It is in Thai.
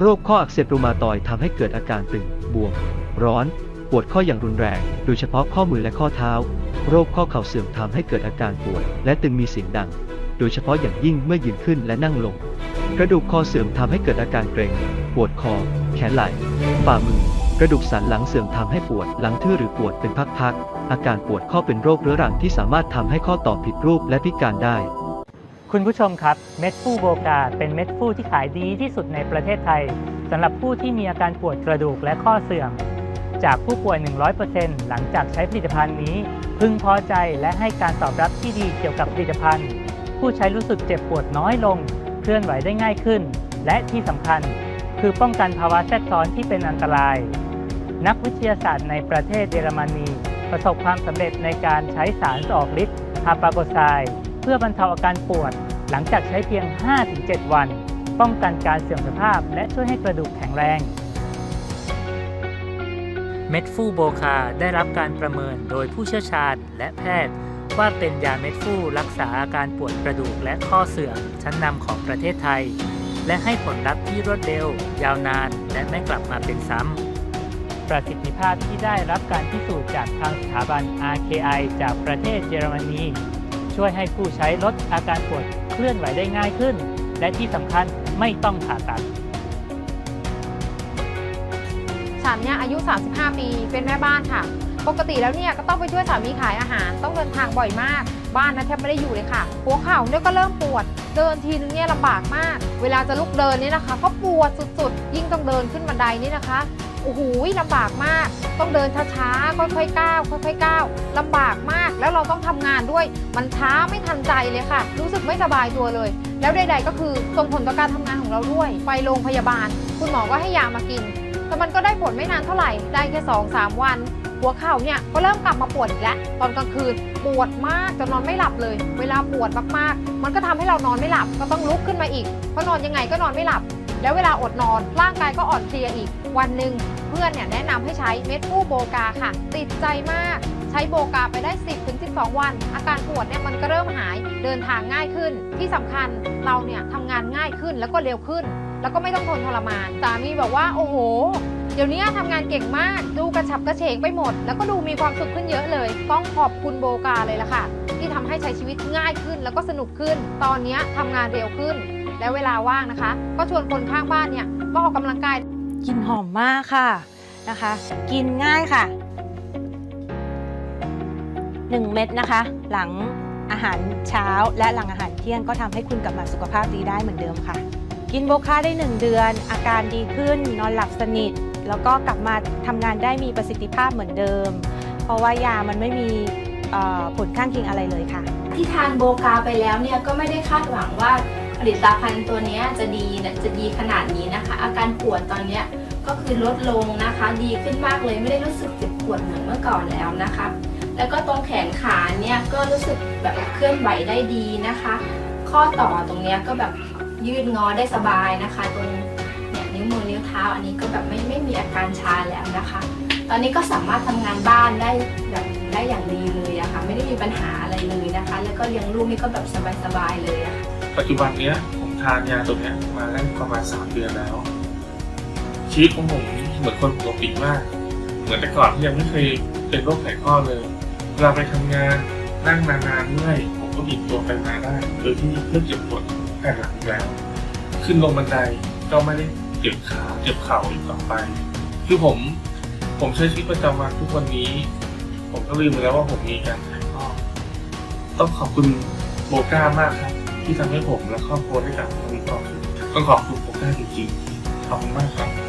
โรคข้ออักเสบรูมาตอยด์ทำให้เกิดอาการตึง บวม ร้อน ปวดข้ออย่างรุนแรง โดยเฉพาะข้อมือและข้อเท้า โรคข้อเข่าเสื่อมทำให้เกิดอาการปวด และตึงมีเสียงดัง โดยเฉพาะอย่างยิ่งเมื่อยืนขึ้นและนั่งลง กระดูกคอเสื่อมทำให้เกิดอาการเกร็ง ปวดคอ แขนไหล่ ฝ่ามือ กระดูกสันหลังเสื่อมทำให้ปวด หลังทื่อหรือปวดเป็นพักๆ อาการปวดข้อเป็นโรคเรื้อรังที่สามารถทำให้ข้อต่อผิดรูปและพิการได้ คุณผู้ชมครับเม็ดฟูโบกาเป็นเม็ดฟูที่ขายดีที่สุดในประเทศไทยสำหรับผู้ที่มีอาการปวดกระดูกและข้อเสื่อม จากผู้ป่วย 100%หลังจากใช้ผลิตภัณฑ์นี้ พึงพอใจและให้การตอบรับที่ดีเกี่ยวกับผลิตภัณฑ์ ผู้ใช้รู้สึกเจ็บปวดน้อยลง เคลื่อนไหวได้ง่ายขึ้น และที่สำคัญ คือป้องกันภาวะแทรกซ้อนที่เป็นอันตราย นักวิทยาศาสตร์ในประเทศเยอรมนี ประสบความสำเร็จในการใช้สารออกฤทธิ์ฮาปาโกไซ เพื่อบรรเทาอาการปวด หลังจากใช้เพียง 5-7 วัน ป้องกันการเสื่อมสภาพ และช่วยให้กระดูกแข็งแรง เม็ดฟูโบคาได้รับการประเมินโดยผู้เชี่ยวชาญและแพทย์ ว่าเป็นยาเม็ดฟูรักษาอาการปวดกระดูกและข้อเสื่อมชั้นนำของประเทศไทย และให้ผลลัพธ์ที่รวดเร็ว ยาวนาน และไม่กลับมาเป็นซ้ำประสิทธิภาพที่ได้รับการพิสูจน์จากทางสถาบัน RKI จากประเทศเยอรมนี ช่วยให้ผู้ใช้ลดอาการปวดเคลื่อนไหวได้ง่ายขึ้น และที่สำคัญไม่ต้องผ่าตัดฉันเนี่ยอายุ 35 ปี เป็นแม่บ้านค่ะ ปกติแล้วเนี่ยก็ต้องไปช่วยสามีขายอาหาร ต้องเดินทางบ่อยมาก บ้านนะแทบไม่ได้อยู่เลยค่ะ หัวเข่าเนี่ยก็เริ่มปวด เดินทีนึงเนี่ยลำบากมาก เวลาจะลุกเดินเนี่ยนะคะก็ปวดสุดๆ ยิ่งต้องเดินขึ้นบันไดนี่นะคะโอ้โหลำบากมาก ต้องเดินช้าๆ ค่อยๆ ก้าว ค่อยๆ ก้าวลำบากมาก แล้วเราต้องทำงานด้วย มันช้าไม่ทันใจเลยค่ะ รู้สึกไม่สบายตัวเลย แล้วใด ๆ ก็คือส่งผลต่อการทำงานของเราด้วย ไปโรงพยาบาล คุณหมอก็ให้ยามากิน แต่มันก็ได้ผลไม่นานเท่าไหร่ ได้แค่2อสวัน หัวเข่าเนี่ยก็เริ่มกลับมาปวดอีกแล้วตอนกลางคืนปวดมากจนนอนไม่หลับเลย เวลาปวดมากๆ มันก็ทำให้เรานอนไม่หลับก็ต้องลุกขึ้นมาอีกเพราะนอนยังไงก็นอนไม่หลับ แล้วเวลาอดนอนร่างกายก็อ่อนเพลียอีก วันหนึ่งเพื่อนเนี่ยแนะนำให้ใช้เม็ดฟูโบกาค่ะ ติดใจมาก ใช้โบกาไปได้ 10ถึง12 วัน อาการปวดเนี่ยมันก็เริ่มหายเดินทางง่ายขึ้น ที่สำคัญเราเนี่ยทำงานง่ายขึ้นแล้วก็เร็วขึ้น แล้วก็ไม่ต้องทนทรมานสามีบอกว่าโอ้โห เดี๋ยวนี้ทำงานเก่งมาก ดูกระฉับกระเฉงไปหมด แล้วก็ดูมีความสุขขึ้นเยอะเลย ต้องขอบคุณโบกาเลยล่ะค่ะ ที่ทำให้ใช้ชีวิตง่ายขึ้นแล้วก็สนุกขึ้น ตอนนี้ทำงานเร็วขึ้น และเวลาว่างนะคะ ก็ชวนคนข้างบ้านเนี่ยมาออกกำลังกายกลิ่นหอมมากค่ะนะคะ กินง่ายค่ะ 1 เม็ดนะคะ หลังอาหารเช้าและหลังอาหารเที่ยงก็ทำให้คุณกลับมาสุขภาพดีได้เหมือนเดิมค่ะ กินโบคาได้ 1 เดือน อาการดีขึ้น นอนหลับสนิท แล้วก็กลับมาทำงานได้มีประสิทธิภาพเหมือนเดิม เพราะว่ายามันไม่มีเอ่อผลข้างเคียงอะไรเลยค่ะ ที่ทานโบกาไปแล้วเนี่ยก็ไม่ได้คาดหวังว่าผลิตภัณฑ์ตัวเนี้ยจะดีจะดีขนาดนี้นะคะ อาการปวดตอนเนี้ยก็คือลดลงนะคะ ดีขึ้นมากเลยไม่ได้รู้สึกเจ็บปวดเหมือนเมื่อก่อนแล้วนะคะ แล้วก็ตรงแขนขาเนี่ยก็รู้สึกแบบเคลื่อนไหวได้ดีนะคะ ข้อต่อตรงเนี้ยก็แบบยืดงอได้สบายนะคะ ตรง นิ้วมือนิ้วเท้า อันนี้ก็แบบไม่ไม่มีอาการชาแล้วนะคะ ตอนนี้ก็สามารถทำงานบ้านได้แบบได้อย่างดีเลยอะค่ะไม่ได้มีปัญหาอะไรเลยนะคะ แล้วก็เลี้ยงลูกนี่ก็แบบสบายๆเลยอะค่ะปัจจุบันเนี้ยผมทานยาตัวเนี้ยมาได้ประมาณสามเดือนแล้ว ชีวิตของผมเหมือนคนปกติมาก เหมือนแต่ก่อนที่ยังไม่เคยเป็นโรคไขข้อเลยเวลาไปทำงานนั่งนานๆเมื่อยผมก็บิดตัวไปมาได้โดยที่เลิกเจ็บปวดแผ่นหลังแล้ว ขึ้นลงบันไดก็ไม่ได้ เจ็บขาเจ็บเข่าอีกต่อไป คือผมผมใช้ชีวิตประจำวันทุกวันนี้ ผมก็ลืมไปแล้วว่าผมมีการไขข้อต้องขอบคุณโบก้ามากครับ ที่ทำให้ผมและครอบครัวได้กลับมามีความสุขต้องขอบคุณโบก้าจริงๆขอบคุณมากครับ